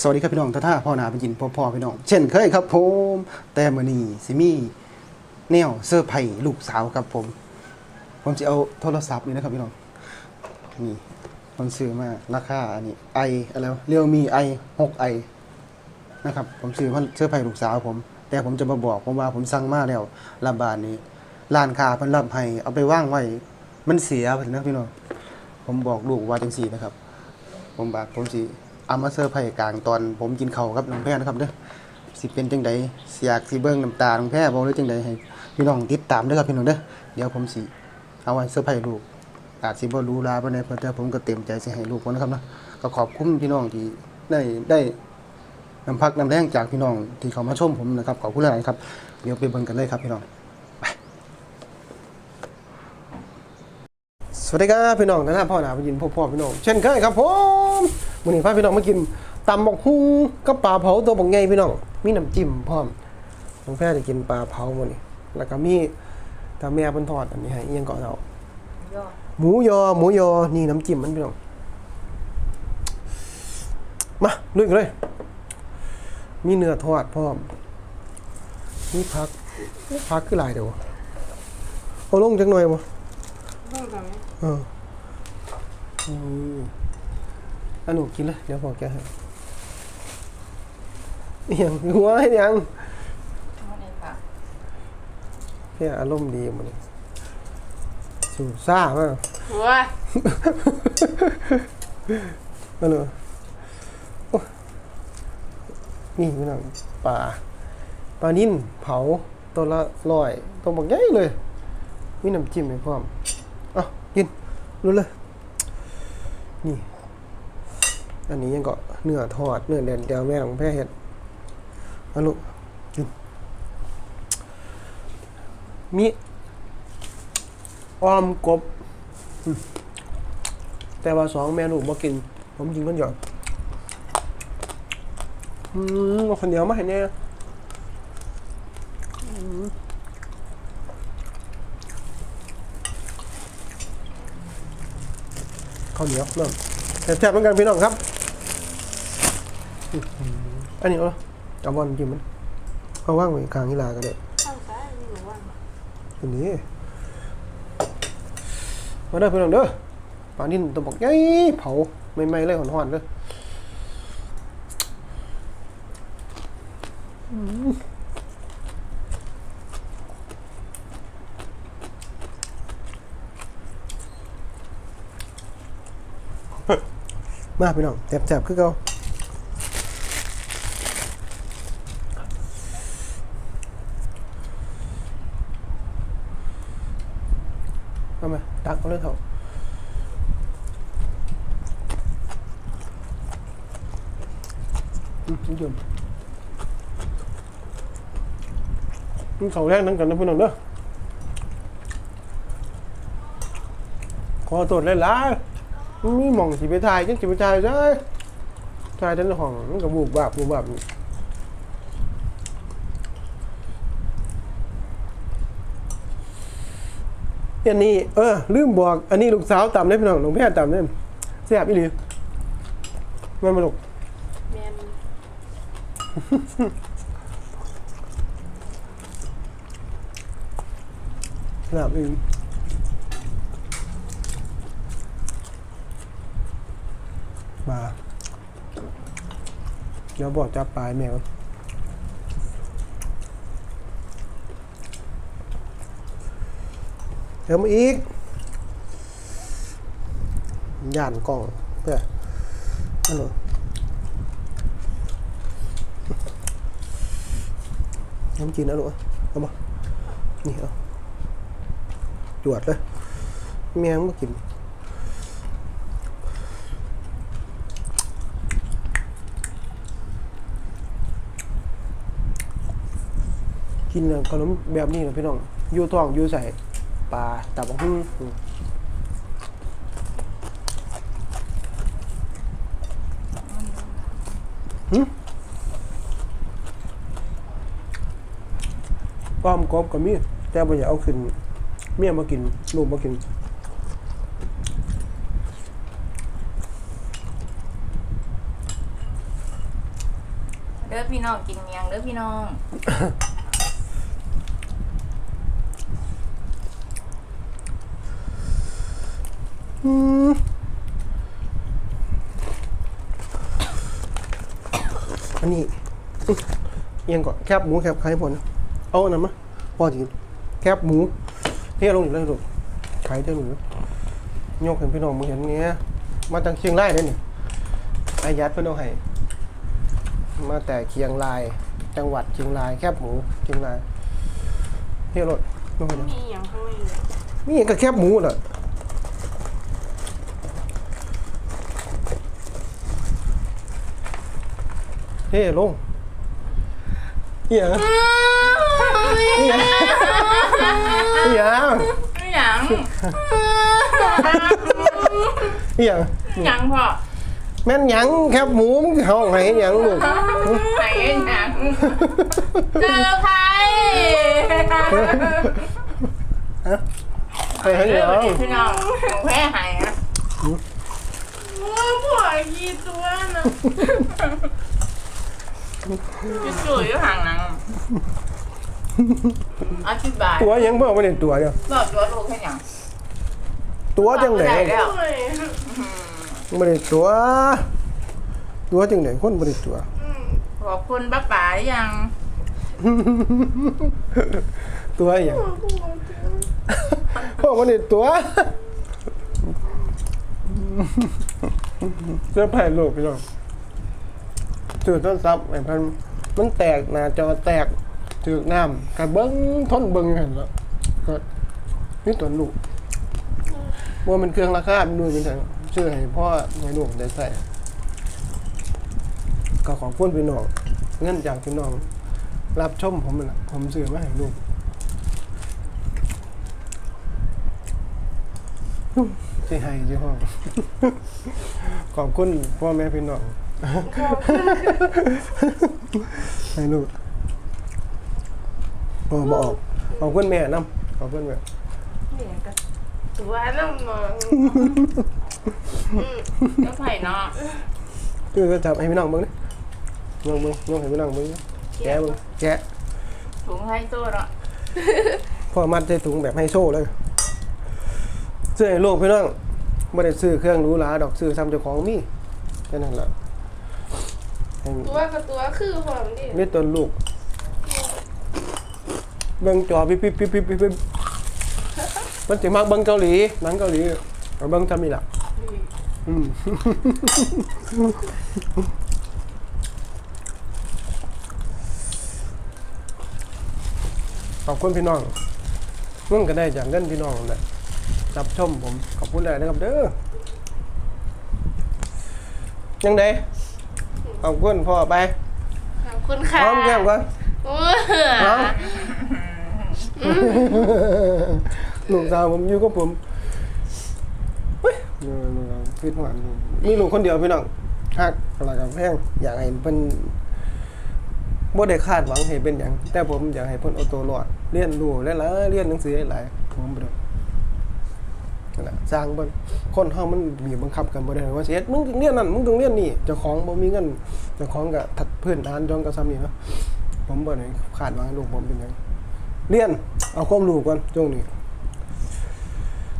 สวัสดีครับพี่น้องท่าท่าพ่อนาเป็นจินพ่อพ่อพี่น้อง เช่นเคยครับผมแต่มือนี้สิมี่แนวเสื้อไผ่ลูกสาวครับผม ผมจะเอาโทรศัพท์นี่นะครับพี่น้องนี่ผมซื้อมาราคาอันนี้ไออะไรเรียวมีไอหกไอนะครับ ผมซื้อมาเสื้อไผ่ลูกสาวผม แต่ผมจะมาบอกผมว่าผมสั่งมาแล้วลาบานนี้ร้านค้าเพิ่นรับให้เอาไปว่างไว้มันเสียเพิ่นนะพี่น้องผมบอกลูกว่าจังซี่นะครับ ผมบาดผมสิ เอามาเซอร์ไพรส์กลางตอนผมกินข้าวกับน้องแพรนะครับเด้อสิเป็นจังใดเสิอยกสิเบิ่งน้ำตาน้องแพรบ่หรือจังใดให้พี่น้องติดตามด้อครับพี่น้องเด้อเดี๋ยวผมสิเอาไว้เซอร์ไพรส์ลูกอาจสิบ่รู้ลาบ่ได้เพิ่นแต่ผมก็เต็มใจสิให้ลูกนนะครับเนาะก็ขอบคุณพี่น้องที่ได้ได้น้ำพักน้ำแรงจากพี่น้องที่เขามาชมผมนะครับขอบคุณหลายครับ เดี๋ยวไปเบิ่งกันเลยครับพี่น้องสวัสดีครับพี่น้องท่านพ่อหนาพี่ยินพ่อพ่อพี่น้องเช่นเคยครับผม วันนี้พาพี่น้องมากินตำบักฮุ้งกับปลาเผาตัวบักใหญ่พี่น้อง มีน้ำจิ้มพร้อมน้องแพรจะกินปลาเผาวันนี้แล้วก็มีตาแม่เพิ่นทอดอันนี้ให้เอียงเกาะเรายอดหมูยอหมูยอนี่น้ำจิ้มมันพี่น้องมาลุยกันเลย มีเนื้อทอดพร้อมมีผักผักคือหลายเดี๋ยวเอาลงจังหน่อยบ่เพิ่มกันไหมเอออืม อันหนูกินเลยเดี๋ยวบอกแกให้อหย่างหัวให้ยังเอาในผักเพี่อารมณ์ดีมันสูบซ่ามากหัวนั่นเลยโอ้ยนี่พี่น้องปลาปลานิ่นเผาตัวละร้อยตัวบักใหญ่เลยมีน้ำจิ้มให้พร้อมเอะกินรู้เลยนี่ อันนี้ยังก็เนื้อทอดเนื้อแดนเดียวแม่ของแพ้เห็ดมาลูกมีออมกบ แต่ว่าสองแม่ลูกบ่กิน ผมกินคนเดียวอืมเอาคนเดียวมาให้เนี่ยข้าวเหนียวเริ่ม แซ่บๆเหมือนกันพี่น้องครับอื้อหืออันนี้เอาละจับบอลกินมันเอาว่างไว้กลางกีฬาก็ได้ข้าวซ้ายนี่หนูว่าอันนี้มาเด้อพี่น้องเด้อปลานิ่นตัวบอกใหญ่เผาไม่ไหม้เลยหอนๆเลย มาพี่น้องแซ่บๆคือเก่าเอามาตักเอาเลยเถอะอืมนิยมนี่เขาแรกนั่งกันนะพี่น้องเด้อขอตรวจเลยล่ะ มีหมองสีไปถ่ายจังสีไปถ่ายใช่ถ่ายทั้งห้องมันก็บูบบับบูบบับนี่อันนี้เออลืมบอก อันนี้ลูกสาวต่ำได้พี่น้องน้องแพทย์ต่ำเนี่ยแซ่บอีหลีแม่นมาลูกแมนแซ่บอีหลี มาเดี๋ยวบอกจับปลายแมวเดี๋ยวมาอีกย่านกล้องเพื่อฮัลโหลน้ำจีนนะลูกเอามานี่เอาจวดเลยแมงมากิน กินขนมแบบนี้นะพี่น้องอยู่ท้องอยู่ใส่ปลาตับหุ่งหึป้อมกบกับมีแต่บ่อยากเอาขึ้น เมียมากิน ลูกมากินเด้อพี่น้องกินเมียงเด้อพี่น้อง อืมอันนี้อื้อเอียงก่อนแคบหมูแคบไข่ผลเอาอันนั้นมาพอจริงแคบหมูเที่ลงอีกแล้วลูกไข่เจ้าหนูยกเห็นพี่น้องมึงเห็นเนี้ยมาจากเชียงรายเลยนี่อายัดเพื่อนเอาให้มาแต่เชียงราย จังหวัดเชียงรายแคบหมูเชียงรายเที่ยวรถยกเห็นมีอย่างข้างในเลยนี่ก็แคบหมูเหรอ เฮ้ลงเหี้ยเหี้ยเหี้ยไม่หยังเหี้ยหยังพ่อแม่นหยังแคบหมูมึงห้องไหนหยังลูกไหนหยังเจอใครไปให้หยังพี่น้องของแพ้หายนะว้าผัวกี่ตัวนะ จะจุ๋ยอยู่ห่างหนังอธิบายตัวหยังบ่มาเด่นตัวเดียวบอกตัวลูกให้หยังตัวจังไหนบอกบ่ด้แล้วโอ้ยมาเด่นตัว ตัวจังไหนคนมาเด่นตัวขอบคุณป้าป๋าหรือยัง ตัวอหย่างพ่อมันนี่ตัวเสื้อผ้าโลกพี่น้อง ถือต้นซับไอ้พันมันแตกหน้าจอแตกถือกน้ำกันเบิ้งทนเบิ้งหันแล้วก็นี่ตัวลูกว่ามันเครื่องราคามันดูเป็นทางชื่อให้พ่อให้ลูกได้ใส่ก็ขอบคุณพี่น้องเงินจากพี่น้อง รับชมผมนะผมซื้อมาให้ลูกสิให้ที่ห้องขอบคุณพ่อแม่พี่น้อง ให้ลูกโอ้บออกขอบคุณแม่น้ำขอบคุณแม่เนี่ยก็ตัวน้ำมันก็ไผ่เนาะคือก็จับให้พี่น้องเบิ่งดิเบิ่งเบิ่งเบิ่งให้พี่น้องเบิ่งดิแกะเบิ่งแกะถุงไทยโซ่เนาะพ่อมัดใส่ถุงแบบให้โซ่เลยซื้อให้ลูกพี่น้องไม่ได้ซื้อเครื่องหรูหราดอกซื้อซ้ำเจ้าของมีแค่นั้นแหละให้ ตัวกับตัวคือผมดินี่ตัวลูก เบิ่งจอปิ๊บปิ๊บปิ๊บปิ๊บปิ๊บปิ๊บมันสิมักเบิ่งเกาหลีหนังเกาหลีเอาเบิ่งทำนี่ล่ะอืมขอบคุณพี่น้องมึงก็ได้จากเล่นพี่น้องนั่นแหละจับชมผมขอบคุณเลยนะครับเด้อยังไง ขอบคุณพ่อไปขอบคุณพค่ะร้อมแก้มก่อนโอ้พร้อมลูกสาวผมอยู่กับผมเฮ้ยเดี๋ยวลูกสาวคิดหวานมีลูกคนเดียวพี่น้องฮักอะไรกับแพงอยากให้เป็นบ่ได้คาดหวังให้เป็นอย่าง แต่ผมอยากให้เพิ่นเอาตัวรอดเรียนรู้หลายๆเรียนหนังสือหลายๆผมบ่ได้ นั่นแหละสร้างบิ่งคนเฮามันมีบังคับกันบ่ได้ว่าสิเฮ็ดมึงต้องเรียนนั่นมึงต้องเรียนนี่เจ้าของบ่มีเงินเจ้าของก็ทัดพื้นฐานจองก็ซ้ำนี่เนาะผมบ่ได้คาดหวังลูกผมเป็นหยังเรียนเอาความรู้ก่อนช่วงนี้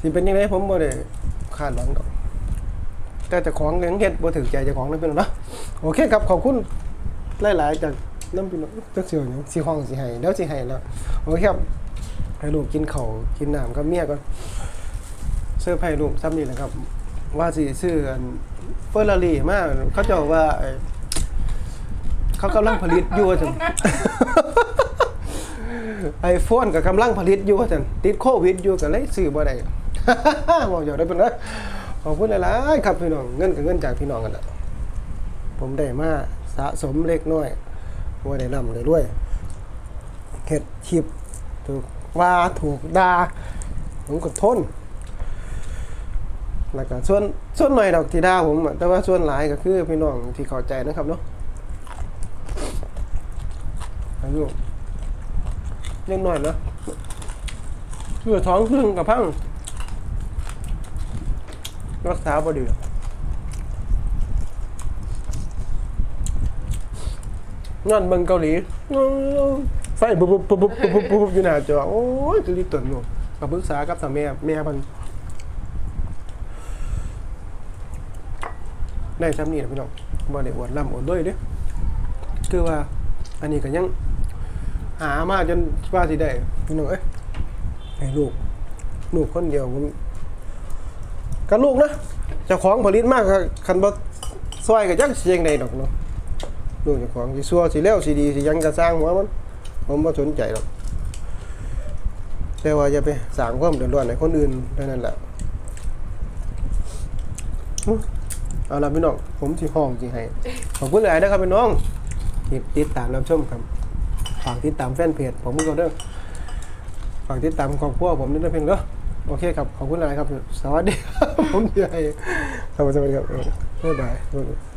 สิเป็นยังไงผมบ่ได้คาดหวังดอกแต่เจ้าของยังเฮ็ดบ่ถึงใจเจ้าของนั่นเป็นหรอกเนาะโอเคครับขอบคุณหลายๆจากน้ำพี่น้องจักเสียวหยังสิห้องสิให้เดี๋ยวสิให้แล้วโอเคครับให้ลูกกินข้าวกินน้ำกับเมียก่อน เสื้อร์ไผ่ลูกซ้ำนี่แหละครับ ว่าสิซื้ออันเฟอร์รารี่มากเขาเจ้าว่าไอ้เขากำลังผลิตอยู่ว่าซั่นไอโฟนกับกำลังผลิตอยู่ว่าจันติดโควิดอยู่ก็เลยซื้อบ่ได้บอกอย่าได้เป็นนะขอบคุณหลายๆครับพี่น้องเงินกับเงินจากพี่น้องกันแหละผมได้มาสะสมเล็กน้อยว่าได้ร่ำเลยด้วยเห็ดชิบถูกว่าถูกด่าผมก็ทน แล้วก็ส่วนส่วนหน่อยดอกที่ด่าผมแต่ว่าส่วนหลายก็คือพี่น้องที่เข้าใจนะครับเนาะอายุเล็กน้อยนะเพื่อท้องครึ่งกับพังรักษาบ่ดีงอนเบิ่งเกาหลี ไฟปุ๊บปุ๊บปุ๊บปุ๊บปุ๊บปุ๊บอยู่หน้าจอ โอ้ยจะรีบตื่นอยู่กับปรึกษากับสามีแม่พิ่น ได้ซ้ำนี่นะพี่น้องบ่ได้อวดร่ำอวดด้วยเด้อคือว่าอันนี้ก็ยัง หามาจนว่าสิได้พี่น้องเอ้ยให้ลูก ลูกคนเดียวผมกับลูกนะเจ้าของผลิตมากคันบ่ซอยก็จักเสียงใดดอกเนาะลูกเจ้าของสิซัวสิแล้วสิดีสิยังก็สร้างหัวมันผมบ่สนใจหรอกแต่ว่าอย่าไปสร้างความเดือดร้อนให้คนอื่นเท่านั้นแหละ เอาละพี่น้องผมที่ห้องสิให้ขอบคุณหลายนะครับพี่น้องที่ติดตามรับชมครับฝากติดตามแฟนเพจผมมือก็เด้อฝากติดตามครอบครัวผมด้วยนะเพียงเด้อโอเคครับขอบคุณอะไรครับ สวัสดีครับผมใหญ่ครับสวัสดีครับเออบ๊ายบาย